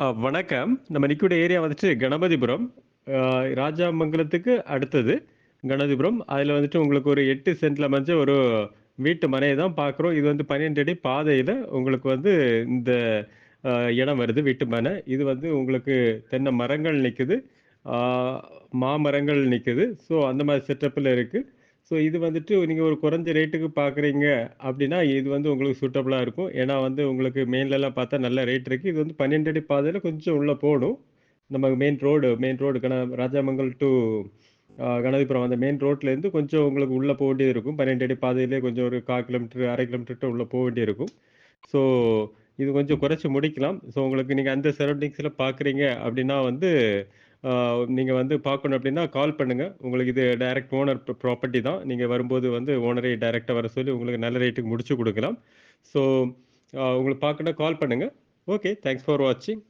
வணக்கம். நம்ம நிக்கக்கூடிய ஏரியா வந்துட்டு கணபதிபுரம். ராஜாமங்கலத்துக்கு அடுத்தது கணபதிபுரம். அதில் வந்துட்டு உங்களுக்கு ஒரு எட்டு சென்ட்ல அமைஞ்ச ஒரு வீட்டு மனையை தான் பார்க்குறோம். இது வந்து 12 அடி பாதையில் உங்களுக்கு வந்து இந்த இடம் வருது, வீட்டு மனை. இது வந்து உங்களுக்கு தென்னை மரங்கள் நிற்குது மாமரங்கள் நிற்குது ஸோ அந்த மாதிரி செட்டப்பில் இருக்குது ஸோ இது வந்துட்டு நீங்கள் ஒரு குறைஞ்ச ரேட்டுக்கு பார்க்குறீங்க அப்படின்னா இது வந்து உங்களுக்கு சூட்டபுளாக இருக்கும். ஏன்னா வந்து உங்களுக்கு மெயின்லலாம் பார்த்தா நல்ல ரேட் இருக்குது இது வந்து 12 அடி பாதையில் கொஞ்சம் உள்ளே போகணும் நம்ம மெயின் ரோடு மெயின் ரோடு கன ராஜாமங்கல் டூ கணதிபுரம் அந்த மெயின் ரோட்லேருந்து கொஞ்சம் உங்களுக்கு உள்ளே போக வேண்டியது இருக்கும். 12 அடி பாதையிலே கொஞ்சம் ஒரு 1/4 கிலோமீட்டர், 1/2 கிலோமீட்டர்ட்ட உள்ள வேண்டியது வேண்டியிருக்கும். ஸோ இது கொஞ்சம் குறைச்சி முடிக்கலாம். ஸோ உங்களுக்கு நீங்கள் அந்த சரௌண்டிங்ஸில் பார்க்குறீங்க அப்படின்னா வந்து, நீங்கள் வந்து பார்க்கணும் அப்படின்னா கால் பண்ணுங்கள் உங்களுக்கு இது டைரக்ட் ஓனர் ப்ராப்பர்ட்டி தான். நீங்கள் வரும்போது வந்து ஓனரே டைரெக்டாக வர சொல்லி உங்களுக்கு நல்ல ரேட்டுக்கு முடிச்சு கொடுக்கலாம் ஸோ உங்களுக்கு பார்க்கணும் கால் பண்ணுங்கள் ஓகே. தேங்க்ஸ் ஃபார் வாட்சிங்.